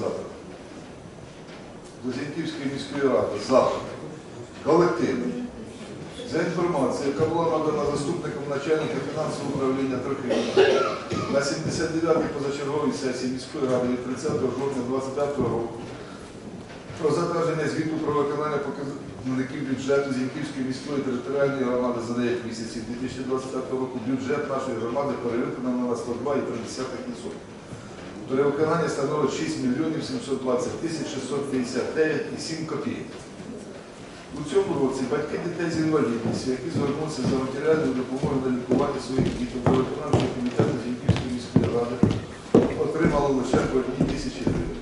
запит. До Зіньківської міської ради запит. Колективний. За інформацією, яка була надана заступником начальника фінансового управління Трохимова на 79-й позачерговій сесії міської ради від 30 жовтня 2025 року про затвердження звіту про виконання показників бюджету Зіньківської міської територіальної громади за 9 місяців 2025 року бюджет нашої громади перевиконано на 102,3%. Перевиконання становить 6 мільйонів 720 тисяч 659,7 копійок. У цьому році батьки дітей з інвалідністю, які звернуться за матеріальною допомогою на лікування своїх дітей до виконавчого комітету Зіньківської міської ради, отримали лише по одній тисячі гривень.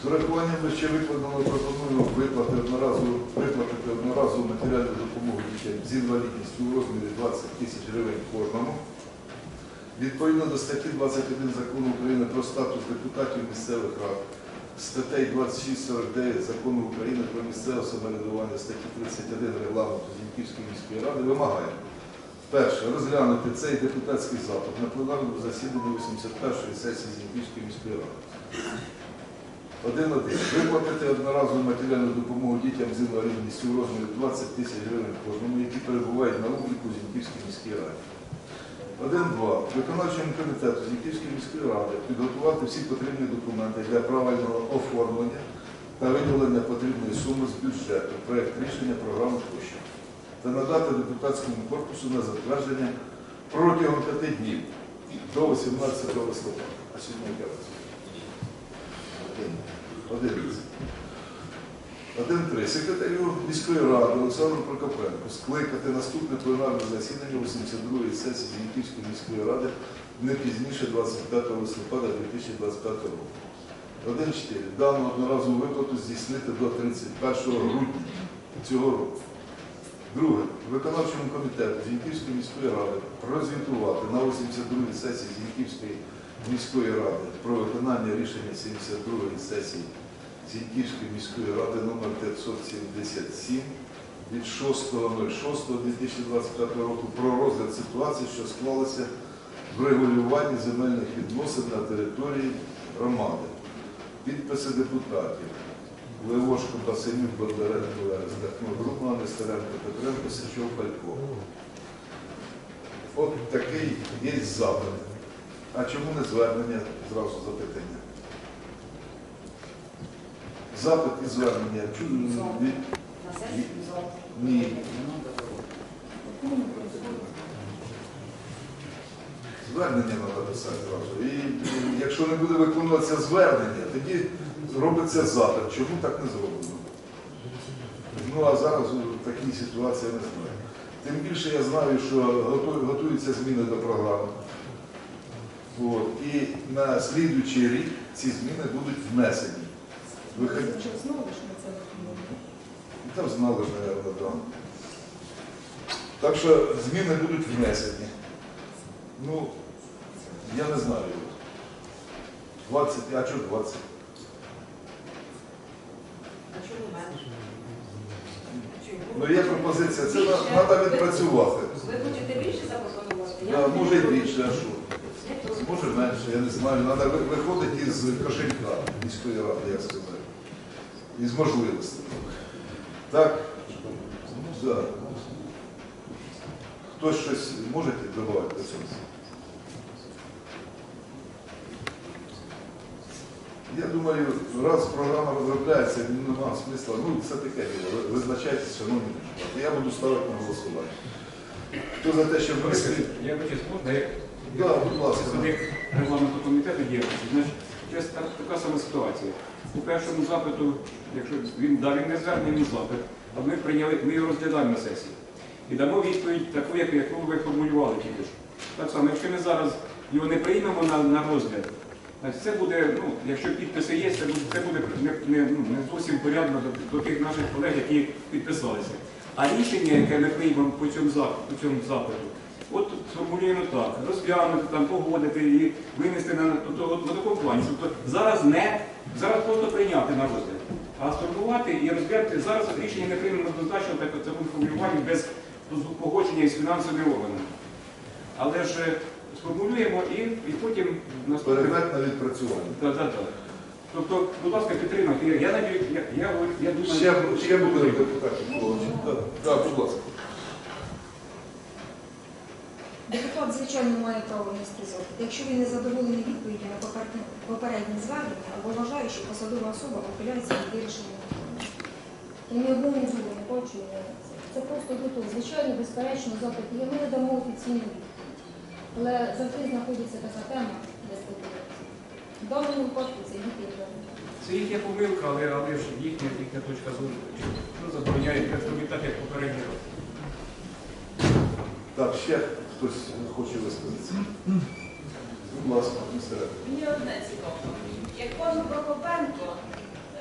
З урахуванням вище викладеного пропоную виплати одноразову, виплатити одноразову матеріальну допомогу дітям з інвалідністю у розмірі 20 тисяч гривень кожному. Відповідно до статті 21 закону України про статус депутатів місцевих рад, статей 26-49 закону України про місцеве самоврядування, статті 31 регламенту Зіньківської міської ради вимагає перше розглянути цей депутатський запит на пленарному засіданні 81-ї сесії Зіньківської міської ради. Один-один. Виплатити одноразову матеріальну допомогу дітям з інвалідністю у розмірі 20 тисяч гривень кожному, які перебувають на обліку Зіньківській міській раді. Один-два. Виконавчому комітету Зіньківської міської ради підготувати всі потрібні документи для правильного оформлення та виділення потрібної суми з бюджету, проєкт рішення програми тощо та надати депутатському корпусу на затвердження протягом п'яти днів до 18 листопада. А сьогодні яке у нас? Одинадцять. Один-три. Секретарю міської ради Олександру Прокопенку скликати наступне пленарне засідання 82-ї сесії Зіньківської міської ради не пізніше 25 листопада 2025 року. Один-чотири. Дану одноразову виплату здійснити до 31 грудня цього року. Друге. Виконавчому комітету Зіньківської міської ради прозвітувати на 82-й сесії Зіньківської міської ради про виконання рішення 72-ї сесії Зіньківської міської ради номер 577 від 6.06.2025 року про розгляд ситуації, що склалися в регулюванні земельних відносин на території громади. Підписи депутатів. Левошко, Басенюк, Бондаренко, Здахно, Група, Нестеренко, Петренко, Сичов, Палько. От такий є запит. А чому не звернення? Зразу запитання. Запит і звернення. Від- сесії. Ні. Звернення треба писати зразу. І якщо не буде виконуватися звернення, тоді робиться запит. Чому так не зроблено? Ну а зараз у такій ситуації я не знаю. Тим більше я знаю, що готу- готуються зміни до програми. От. І на слідуючий рік ці зміни будуть внесені. Виход... Вже знову ж це виконуємо. Там знали ж, мабуть, да. Так що зміни будуть внесені. Ну, я не знаю. 20, а чого 20? А чому менше? Ну є пропозиція, це треба відпрацювати. Ви хочете більше запропонувати? Да, може і більше, а що? Може менше, я не знаю. Треба виходити із кошелька міської ради, як сказати. Із можливостей. Так? Ну, да. Хтось щось можете додати до цього? Я думаю, раз програма розробляється, немає смисла. Ну, це таке діло. Визначайтеся, шановні депутати. Я буду ставити на голосування. Хто за те, щоб внести? Я хочу можна, Да, будь ласка. представник регламенту комітету діяльності. Значить, така сама ситуація. У першому запиту, якщо він дав він не звернення, він запит, а ми прийняли, ми його розглядаємо на сесії. І дамо відповідь таку, яку, ви формулювали тільки що. Так само, якщо ми зараз його не приймемо на, на розгляд, значить це буде, ну, якщо підписи є, це буде, це буде не, не, ну, не зовсім порядно до, до тих наших колег, які підписалися. А рішення, яке ми приймемо по цьому запиту, от сформулюємо так, розглянути, там, погодити і винести на, тобто, от, на такому плані. Тобто зараз не, зараз просто прийняти на розгляд, а сформувати і розглянути. Зараз рішення не приймемо однозначно, так це буде формулювання без погодження із фінансовими органами. Але ж е, сформулюємо і, і потім наступне. Передать на відпрацювання. Так, так, так. Тобто, будь ласка, підтримайте. Я, я, я, я, я думаю, Ще, ще буде депутатів. Так, будь ласка. Звичайно, має право не сказати. Якщо він не задоволений відповіді на попередні- звернення або вважає, що посадова особа ухиляється від вирішення питання. Я одному зубу не бачу. Це просто готово. Звичайно, безперечно, запит є. Ми не дамо офіційну відповідь. Але завжди знаходиться така тема, де сподівається. В даному випадку це діти. Це їхня помилка, але, але ж їхня, їхня точка зору. Ну, забороняє так, як попередній раз. Так, ще хтось хоче висказатися. Будь ласка. Мені одне цікаво. Як пану Прокопенко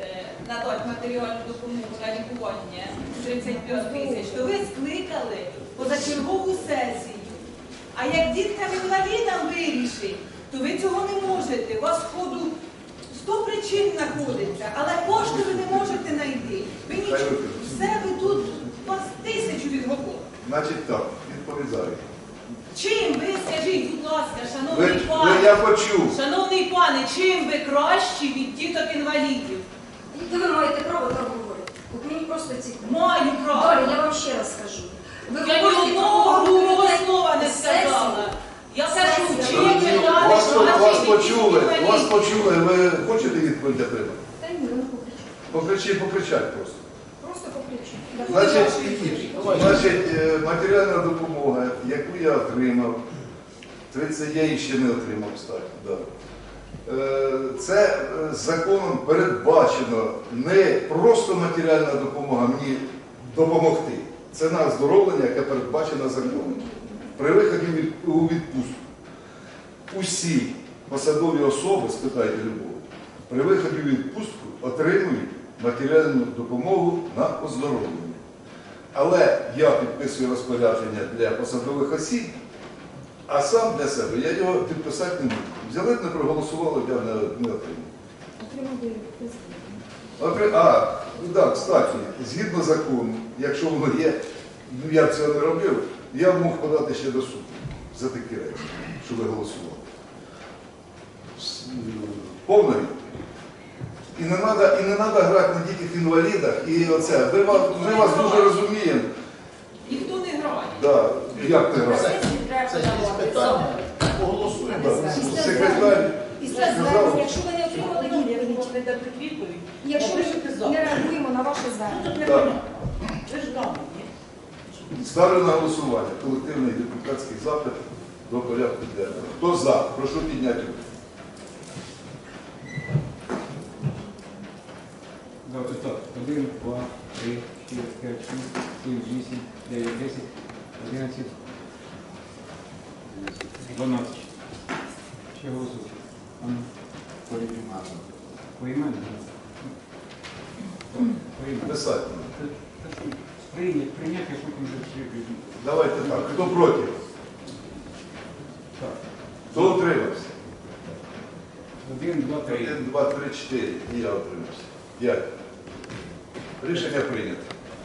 е, надать матеріальну допомогу на лікування 35 тисяч, то ви скликали позачергову сесію. А як діткам інвалідам вирішить, то ви цього не можете. У вас ходу 100 причин знаходиться, але кошти ви не можете знайти. Ви нічого, все ви тут, у вас тисячу відговорів. Значить так, відповідаю. Чим ви, скажіть, будь ласка, шановний ви, пане, я почув. Шановний пане, чим ви кращі від діток інвалідів? І ви маєте право так говорити. От мені просто цікаво. Маю Далі, право. я вам ще раз скажу. Ви Я ні говорите одного про грубого слова не сказала. Я Сесія. кажу, чим Шановні, ви дали Вас, вас від почули, діток вас інвалідів? почули. Ви хочете відповідь отримати? Та ні, ви не покричу. Покричи, покричать просто. Значить, значить, е, матеріальна допомога, яку я отримав, 30 я її ще не отримав, кстати. Да. Е, Це е, законом передбачено не просто матеріальна допомога мені допомогти. Це на оздоровлення, яке передбачено законом. При виході у відпустку усі посадові особи, спитайте любого, при виході у відпустку отримують матеріальну допомогу на оздоровлення. Але я підписую розпорядження для посадових осіб, а сам для себе я його підписати не буду. Взяли б не проголосували, я не, не отримав. Отримав би. А, ну так, кстати, згідно закону, якщо воно є, ну я б цього не робив, я б мог подати ще до суду за такі речі, що ви голосували. С- Повна відповідь. І не треба і не надо грати на дітях інвалідах, і оце. Ми вас, ми вас дуже розуміємо. Ніхто не грає. Да, як не грати? Сесію треба подавати. Да. Секретар сказав. звернення, якщо ви не отримали відповідь, не дадуть відповідь. якщо ми не реагуємо на ваше звернення, Так. Ви ж грамотні. Ставлю на голосування колективний депутатський запит до порядку денного. Хто за? Прошу підняти руку. Так. 1, 2, 3, 4, 5, 6, 7, 8, 9, 10, 11, 12. Ще голосуйте. Ану, Поіменно. Писати. Прийняти, прийняти, а потім вже всі прийдуть. Давайте так. Хто проти? Так. Хто утримався? 1, 2, 3. Один, два, три, чотири. І я утримався. П'ять. Рішення прийнято.